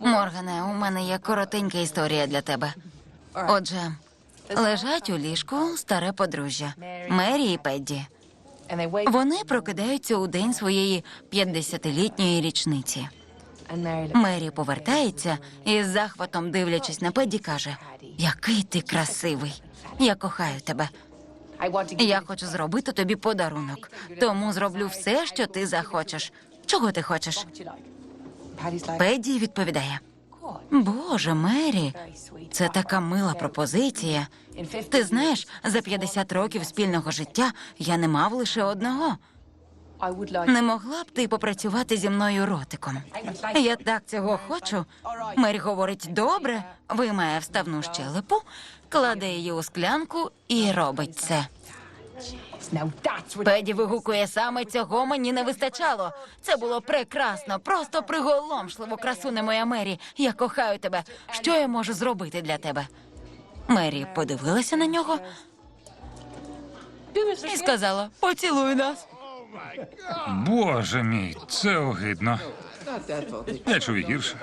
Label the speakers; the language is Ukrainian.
Speaker 1: Моргане, у мене є коротенька історія для тебе. Отже, лежать у ліжку старе подружжя Мері і Педді. Вони прокидаються у день своєї 50-літньої річниці. Мері повертається і з захватом, дивлячись на Педді, каже: Який ти красивий! Я кохаю тебе. Я хочу зробити тобі подарунок, тому зроблю все, що ти захочеш. Чого ти хочеш? Педді відповідає: Боже, Мері, це така мила пропозиція. Ти знаєш, за 50 років спільного життя я не мав лише одного. Не могла б ти попрацювати зі мною ротиком? Я так цього хочу. Мері говорить: добре, виймає вставну щелепу, кладе її у склянку і робить це. Педі вигукує саме цього мені не вистачало. Це було прекрасно, просто приголомшливо, красуне моя Мері. Я кохаю тебе. Що я можу зробити для тебе? Мері подивилася на нього і сказала: поцілуй нас.
Speaker 2: Боже мій, це огидно. Я чув і гірше.